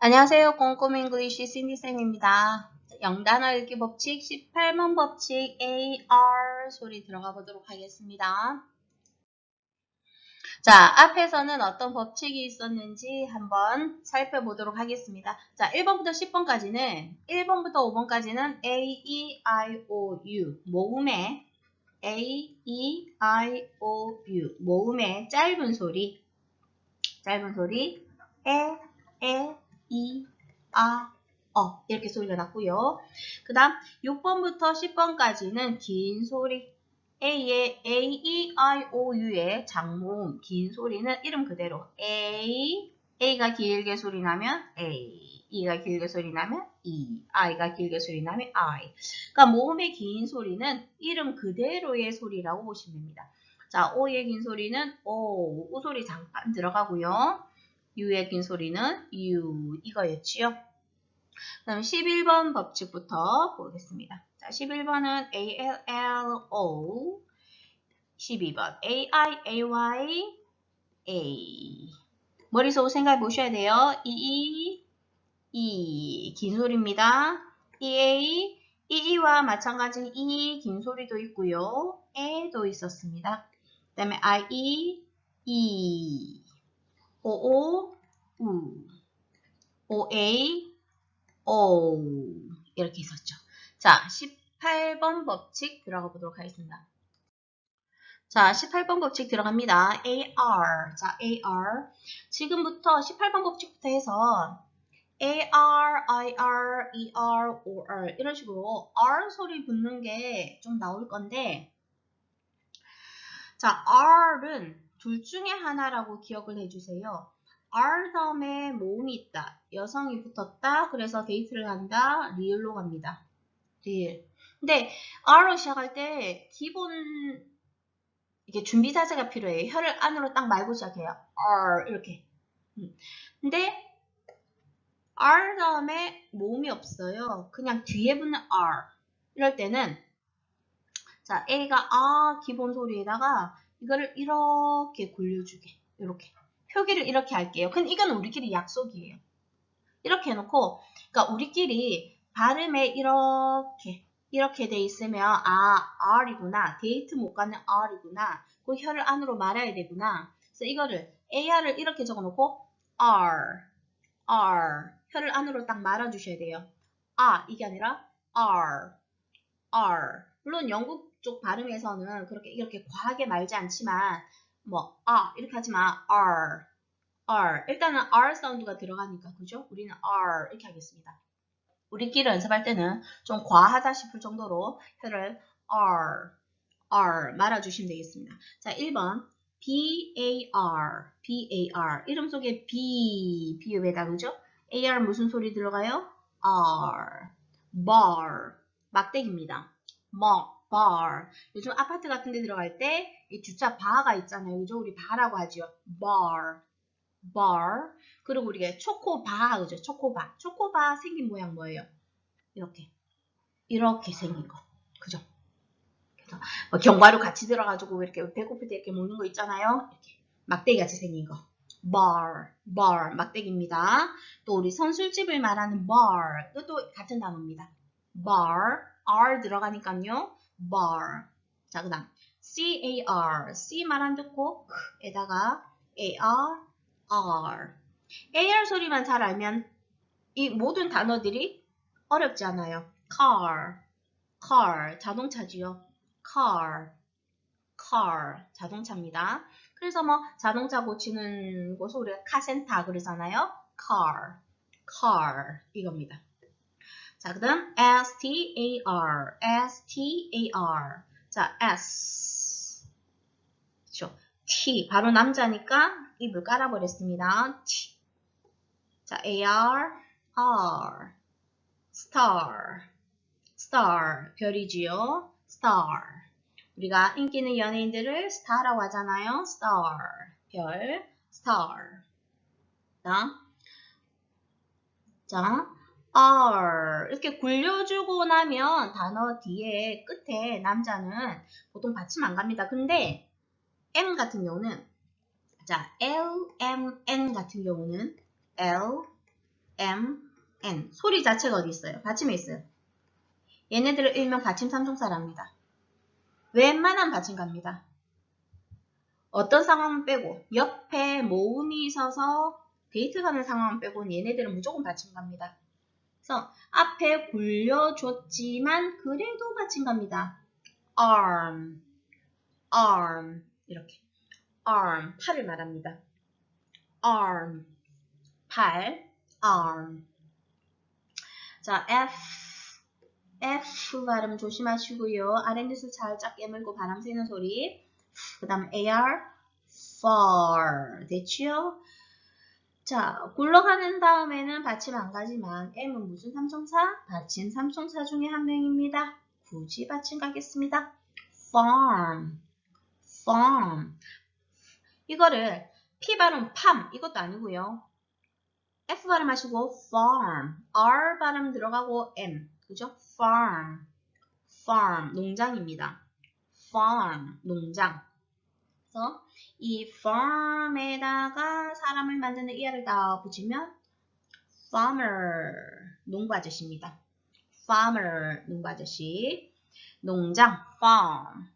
안녕하세요. 꼼꼼 잉글리시 신디쌤입니다. 영단어 읽기 법칙 18번 법칙 AR 소리 들어가 보도록 하겠습니다. 자, 앞에서는 어떤 법칙이 있었는지 한번 살펴보도록 하겠습니다. 자, 1번부터 10번까지는 1번부터 5번까지는 A, E, I, O, U 모음의 A, E, I, O, U 모음의 짧은 소리 짧은 소리 에, 에, 이, 아, 어 이렇게 소리가 났고요. 그 다음 6번부터 10번까지는 긴 소리 A의 A, E, I, O, U의 장모음 긴 소리는 이름 그대로 A, A가 길게 소리 나면 A, E가 길게 소리 나면 E, I가 길게 소리 나면 I. 그러니까 모음의 긴 소리는 이름 그대로의 소리라고 보시면 됩니다. 자, O의 긴 소리는 O, O 소리 잠깐 들어가고요. U의 긴 소리는 U 이거였지요. 그다음 11번 법칙부터 보겠습니다. 자, 11번은 ALLO 12번 AI AY A 머릿속으로 생각해 보셔야 돼요. EE E 긴 소리입니다. EA EE와 마찬가지 E 긴 소리도 있고요. 에도 있었습니다. 그 다음에 IE E OO U OA O 이렇게 있었죠. 자, 18번 법칙 들어가 보도록 하겠습니다. 자, 18번 법칙 들어갑니다. AR. 자, AR. 지금부터 18번 법칙부터 해서 AR, IR, ER, OR 이런 식으로 R 소리 붙는 게 좀 나올 건데 자, R은 둘 중에 하나라고 기억을 해주세요. R 다음에 모음이 있다. 여성이 붙었다. 그래서 데이트를 한다. 리을로 갑니다. 리을. 근데 R로 시작할 때 기본 이게 준비 자세가 필요해요. 혀를 안으로 딱 말고 시작해요. R 이렇게. 음. 근데 R 다음에 모음이 없어요. 그냥 뒤에 붙는 R. 이럴 때는 자 A가 아 기본 소리에다가 이거를 이렇게 굴려주게. 이렇게. 표기를 이렇게 할게요. 근데 이건 우리끼리 약속이에요. 이렇게 해놓고, 그러니까 우리끼리 발음에 이렇게, 이렇게 돼 있으면, 아, R이구나. 데이트 못 가는 R이구나. 그 혀를 안으로 말아야 되구나. 그래서 이거를, AR을 이렇게 적어놓고, R, R. 혀를 안으로 딱 말아주셔야 돼요. 아, 이게 아니라, R, R. 물론 영국 쪽 발음에서는 그렇게, 이렇게 과하게 말지 않지만, 뭐, 아, 이렇게 하지 마. R, R. 일단은 R 사운드가 들어가니까, 그죠? 우리는 R 이렇게 하겠습니다. 우리끼리 연습할 때는 좀 과하다 싶을 정도로 혀를 R, R 말아주시면 되겠습니다. 자, 1번. B-A-R, B-A-R. 이름 속에 B, B에다, 그죠? AR 무슨 소리 들어가요? R, bar. 막대기입니다. 막, bar. 요즘 아파트 같은 데 들어갈 때 이 주차 바가 있잖아요. 그죠? 우리 바라고 하죠. bar, bar. 그리고 우리가 초코바, 그죠? 초코바. 초코바 생긴 모양 뭐예요? 이렇게. 이렇게 생긴 거. 그죠? 그래서 뭐 견과류 같이 들어가지고 이렇게 배고플 때 이렇게 먹는 거 있잖아요. 이렇게. 막대기 같이 생긴 거. bar, bar, 막대기입니다. 또 우리 선술집을 말하는 bar, 이것도 같은 단어입니다. bar, r 들어가니까요. bar. 자, 그 다음 car, c 말안 듣고 에다가 ar, r. ar 소리만 잘 알면 이 모든 단어들이 어렵지 않아요. car, car, 자동차지요. car, car, 자동차입니다. 그래서 뭐 자동차 고치는 곳을 우리가 카센터 그러잖아요. car, car 이겁니다. 자, 그 다음 S-T-A-R, S-T-A-R. 자, S. T, 바로 남자니까 입을 깔아버렸습니다. T. 자, A-R, R. star, star, 별이지요. star. 우리가 인기 있는 연예인들을 star라고 하잖아요. star, 별, star. 자, 자, R 이렇게 굴려주고 나면 단어 뒤에 끝에 남자는 보통 받침 안 갑니다. 근데 M 같은 경우는 자 L, M, N 같은 경우는 L, M, N. 소리 자체가 어디 있어요? 받침에 있어요. 얘네들을 일명 받침 삼총사랍니다. 웬만한 받침갑니다. 어떤 상황은 빼고 옆에 모음이 있어서 데이트 가는 상황은 빼고는 얘네들은 무조건 받침갑니다. 그래서 앞에 굴려줬지만 그래도 받침갑니다. arm, arm 이렇게 arm 팔을 말합니다. arm 팔 arm 자 F F 발음 조심하시고요. 아랫입술 살짝 깨물고 바람 새는 소리. 그 다음 AR far 됐죠? 자 굴러가는 다음에는 받침 안 가지만 M은 무슨 삼총사? 받침 삼총사 중에 한 명입니다. 굳이 받침 가겠습니다. farm farm 이거를 P 발음 팜 이것도 아니고요. F 발음 하시고 farm R 발음 들어가고 M 그죠? farm farm 농장입니다. farm 농장 그래서 이 farm에다가 사람을 만드는 er를 다 붙이면 farmer 농부 아저씨입니다. farmer 농부 아저씨 농장 farm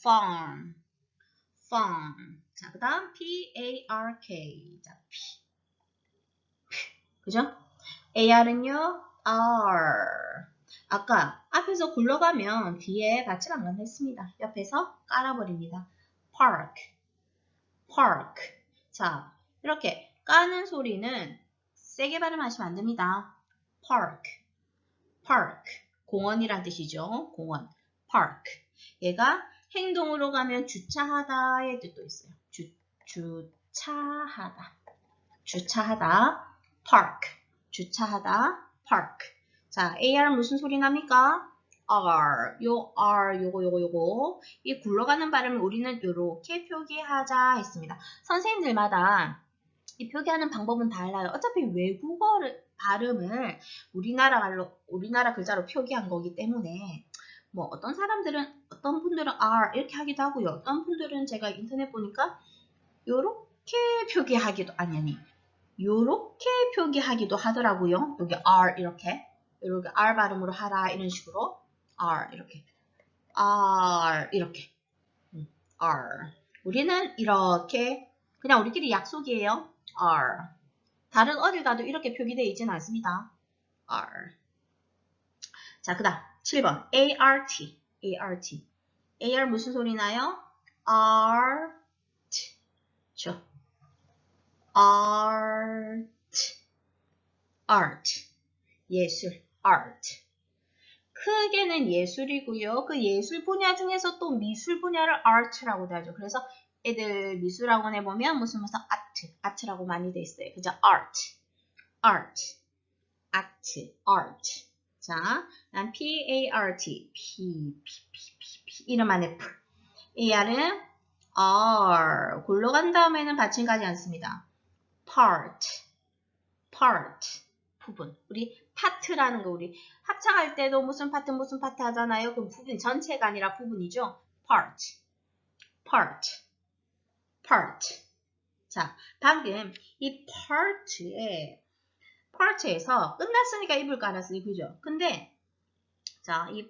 farm farm 자, 그 다음 P-A-R-K. 자, P. 그죠? AR은요, R. 아까 앞에서 굴러가면 뒤에 받침 안 간했습니다. 옆에서 깔아버립니다. Park. Park. 자, 이렇게 까는 소리는 세게 발음하시면 안 됩니다. Park. Park. 공원이란 뜻이죠. 공원. Park. 얘가 행동으로 가면 주차하다의 뜻도 있어요. 주, 주차하다. 주차하다. park. 주차하다. park. 자, AR 무슨 소리 납니까? R. 요 R 요거 요거 요거. 이 굴러가는 발음을 우리는 요렇게 표기하자 했습니다. 선생님들마다 이 표기하는 방법은 달라요. 어차피 외국어를 발음을 우리나라 말로 우리나라 글자로 표기한 거기 때문에 뭐 어떤 사람들은 어떤 분들은 R 이렇게 하기도 하고요. 어떤 분들은 제가 인터넷 보니까 요렇게 표기하기도 아니 아니 요렇게 표기하기도 하더라고요. 여기 R 이렇게 이렇게 R 발음으로 하라 이런 식으로 R 이렇게 R 이렇게 음, R 우리는 이렇게 그냥 우리끼리 약속이에요. R 다른 어딜 가도 이렇게 표기되어 있지는 않습니다. R 자, 그 다음 7번 ART ART AR 무슨 소리 나요? art 죠 art art 예술 art 크게는 예술이고요. 그 예술 분야 중에서 또 미술 분야를 art라고도 하죠. 그래서 애들 미술학원에 보면 무슨 무슨 아트, 아트라고 많이 돼 있어요. 그죠? art, art, art, art. 자, 난 P-A-R-T, P, P, P, P, P, 이름 안에 P. AR은 R, 굴러간 다음에는 받침 가지 않습니다. part, part, 부분. 우리 파트라는 거 우리 합창할 때도 무슨 파트 무슨 파트 하잖아요. 그럼 부분 전체가 아니라 부분이죠. part, part, part. 자, 방금 이 part에 part에서 끝났으니까 입을 깔았으니 그죠? 근데 자, 이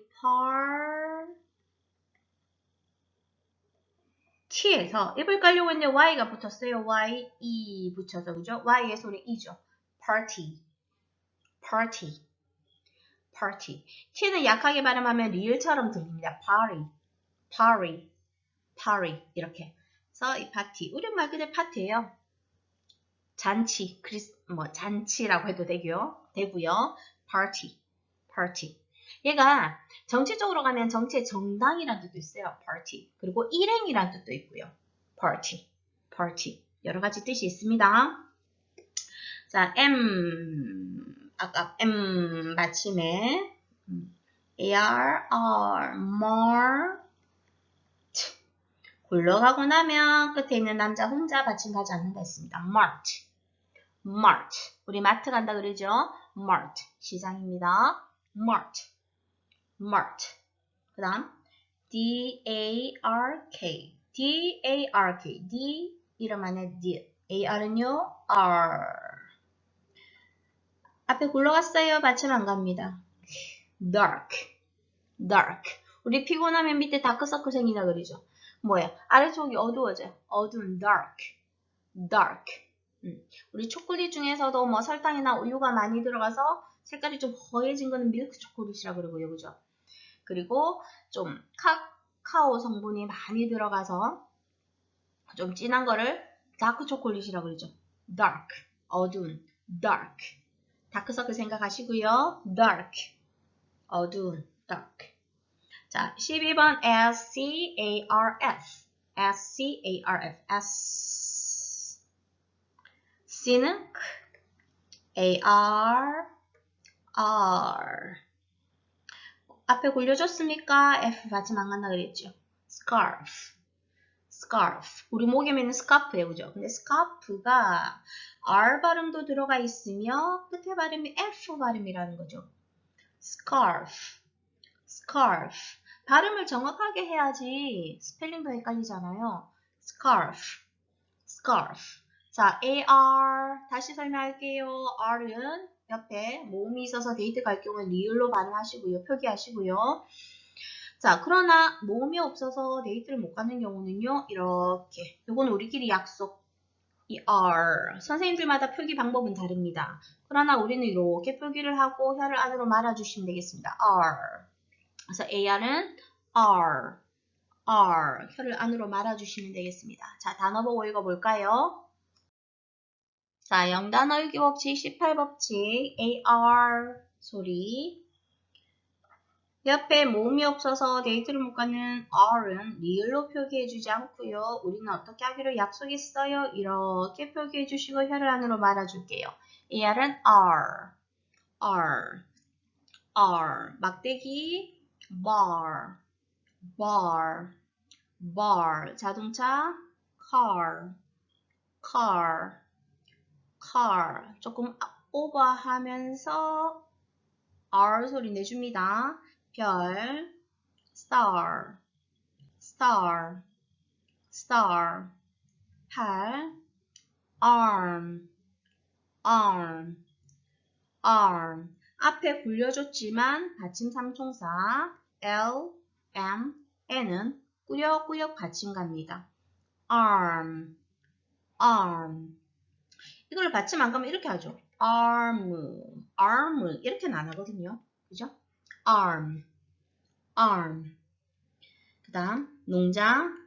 t에서 입을 깔려고 했는데 y가 붙었어요. y, e 붙여서 그죠? y의 소리 e죠. party, party, party. t는 약하게 발음하면 리을처럼 들립니다. party, party, party 이렇게. 그래서 이 파티, 우리 말 그대로 파티예요. 잔치, 크리스, 뭐 잔치라고 해도 되고요. 되고요. party, party. 얘가 정치적으로 가면 정치의 정당이라는 뜻도 있어요. party. 그리고 일행이라는 뜻도 있고요. party, party. 여러 가지 뜻이 있습니다. 자, M 아까 M 받침에 AR, R, more 굴러가고 나면 끝에 있는 남자 혼자 받침 가지 않는다 했습니다. mart, mart. 우리 마트 간다 그러죠? mart. 시장입니다. mart, mart. 그 다음 D-A-R-K, D-A-R-K, D 이름 안에 D. A-R은요, R. 앞에 굴러갔어요. 받침 안 갑니다. dark, dark. 우리 피곤하면 밑에 다크서클 생기나 그러죠. 뭐야? 아래쪽이 어두워져요. 어두운 dark, dark. 음. 우리 초콜릿 중에서도 뭐 설탕이나 우유가 많이 들어가서 색깔이 좀 허해진 거는 밀크 초콜릿이라 그러고요. 그죠? 그리고 좀 카카오 성분이 많이 들어가서 좀 진한 거를 다크 초콜릿이라 그러죠. dark, 어두운, dark. 다크서클 생각하시고요. dark, 어두운, dark. 자, 12번 S-C-A-R-F. S-C-A-R-F. S. C는 A-R, R. 앞에 굴려줬으니까 F 안 간다 그랬죠. scarf. scarf. 우리 목에 매는 스카프예요, 그죠? 근데 스카프가 R 발음도 들어가 있으며 끝에 발음이 F 발음이라는 거죠. scarf. scarf. 발음을 정확하게 해야지 스펠링도 헷갈리잖아요. scarf. scarf. 자, AR 다시 설명할게요. R은 옆에 모음이 있어서 데이트 갈 경우는 리을로 발음하시고요. 표기하시고요. 자, 그러나 모음이 없어서 데이트를 못 가는 경우는요. 이렇게. 이건 우리끼리 약속. 이 R. 선생님들마다 표기 방법은 다릅니다. 그러나 우리는 이렇게 표기를 하고 혀를 안으로 말아주시면 되겠습니다. R. 그래서 AR은 R. R. 혀를 안으로 말아주시면 되겠습니다. 자, 단어 보고 읽어볼까요? 자, 영단어 읽기 법칙 18법칙 AR 소리 옆에 모음이 없어서 데이트를 못 가는 R은 리을로 표기해주지 않고요. 우리는 어떻게 하기로 약속했어요? 이렇게 표기해주시고 혀를 안으로 말아줄게요. AR은 R, R, R 막대기 bar, bar, bar 자동차 car, car car 조금 오버하면서 R 소리 내줍니다. 별 star star star 팔 arm arm arm 앞에 굴려줬지만 받침 삼총사 L, M, N은 꾸역꾸역 받침 갑니다. arm arm 이걸 받침 안 가면 이렇게 하죠. arm, arm 이렇게는 안 하거든요. 그죠? arm, arm. 그 다음 농장,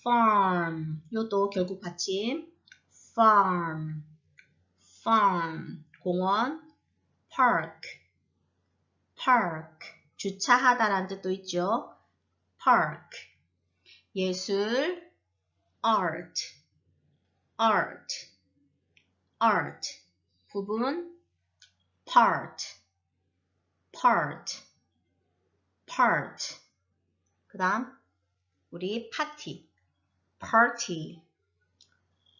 farm. 요도 결국 받침 farm, farm. 공원, park, park. 주차하다라는 뜻도 있죠. park. 예술, art, art. art 부분 part part part 그 다음 우리 파티 party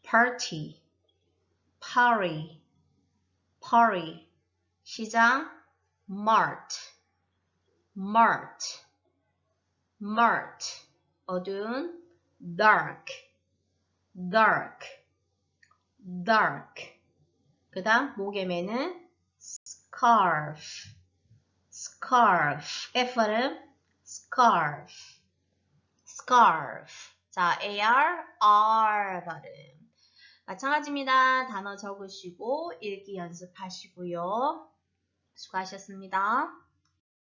party party party 시장 mart mart mart 어두운 dark dark Dark. 그 다음 목에 매는 scarf, scarf. F는 scarf, scarf. 자, AR, R 발음. 마찬가지입니다. 단어 적으시고 읽기 연습하시고요. 수고하셨습니다.